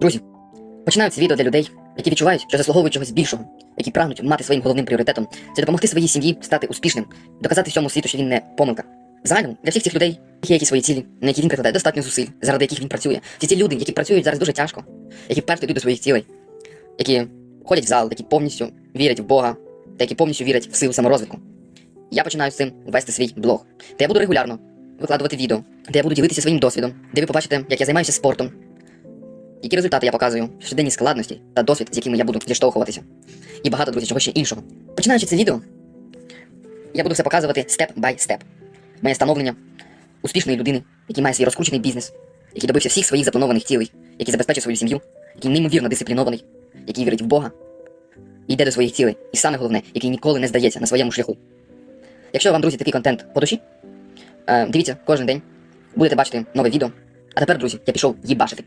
Друзі, починаю це відео для людей, які відчувають, що заслуговують чогось більшого, які прагнуть мати своїм головним пріоритетом це допомогти своїй сім'ї стати успішним, доказати всьому світу, що він не помилка. Взагалі, для всіх цих людей є якісь свої цілі, на які він прикладає достатньо зусиль, заради яких він працює. Ці ті люди, які працюють зараз дуже тяжко, які вперто йдуть до своїх цілей, які ходять в зал, які повністю вірять в Бога, та які повністю вірять в силу саморозвитку. Я починаю з цим вести свій блог, де я буду регулярно викладувати відео, де я буду ділитися своїм досвідом, де ви побачите, як я займаюся спортом, які результати я показую, щоденні складності та досвід, з якими я буду зіштовхуватися. І багато, друзі, чого ще іншого. Починаючи це відео, я буду все показувати степ бай степ. Моє становлення успішної людини, який має свій розкручений бізнес, який добився всіх своїх запланованих цілей, який забезпечив свою сім'ю, який неймовірно дисциплінований, який вірить в Бога йде до своїх цілей. І саме головне, який ніколи не здається на своєму шляху. Якщо вам, друзі, такий контент по душі, е, дивіться кожен день, будете бачити нове відео. А тепер, друзі, я пішов їбашити.